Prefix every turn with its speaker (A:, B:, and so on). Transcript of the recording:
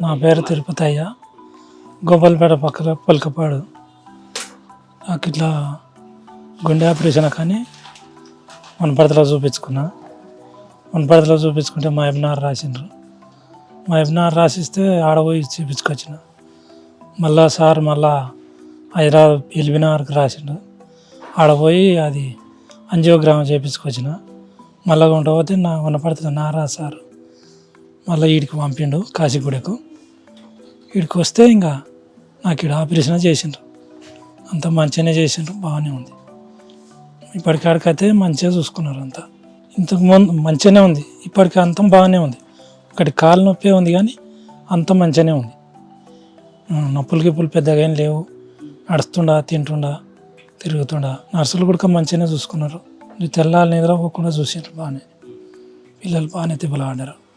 A: నా పేరు తిరుపతి అయ్య గోపాలపేట పక్కన పలకపాడు. నాకు ఇట్లా గుండె ఆపరేషన్ కానీ వనపర్తిలో చూపించుకున్నా. వనపర్తిలో చూపించుకుంటే మా ఎబ్నార్ రాసిండ్రు. మా ఎబ్నార్ రాసిస్తే ఆడపోయి చూపించుకొచ్చిన. మళ్ళా సార్ మళ్ళా హైదరాబాద్ ఎల్బినార్కి రాసిండు. ఆడపోయి అది అంజియోగ్రామ్ చేయించుకొచ్చిన మళ్ళా ఉండబోతే నా వనపడుతుంది నారా సార్. మళ్ళీ వీడికి పంపిండు కాశీగూడకు. వీడికి వస్తే ఇంకా నాకు ఇక్కడ ఆపరేషన్ చేసిండ్రు. అంత మంచిగానే చేసిండ్రు బాగానే ఉంది. ఇప్పటికాడికైతే మంచిగా చూసుకున్నారు అంతా. ఇంతకు ముందు మంచిగానే ఉంది ఇప్పటికి అంతం బాగానే ఉంది. ఒకటి కాలు నొప్పే ఉంది కానీ అంత మంచిగానే ఉంది. నొప్పులు గిప్పులు పెద్దగా ఏం లేవు. నడుస్తుండా తింటుండా తిరుగుతుండా. నర్సులు కూడా మంచిగానే చూసుకున్నారు. తెల్లారి నిద్రపోకుండా చూసిండ్రు బాగానే. పిల్లలు బాగానే తిప్పలాడారు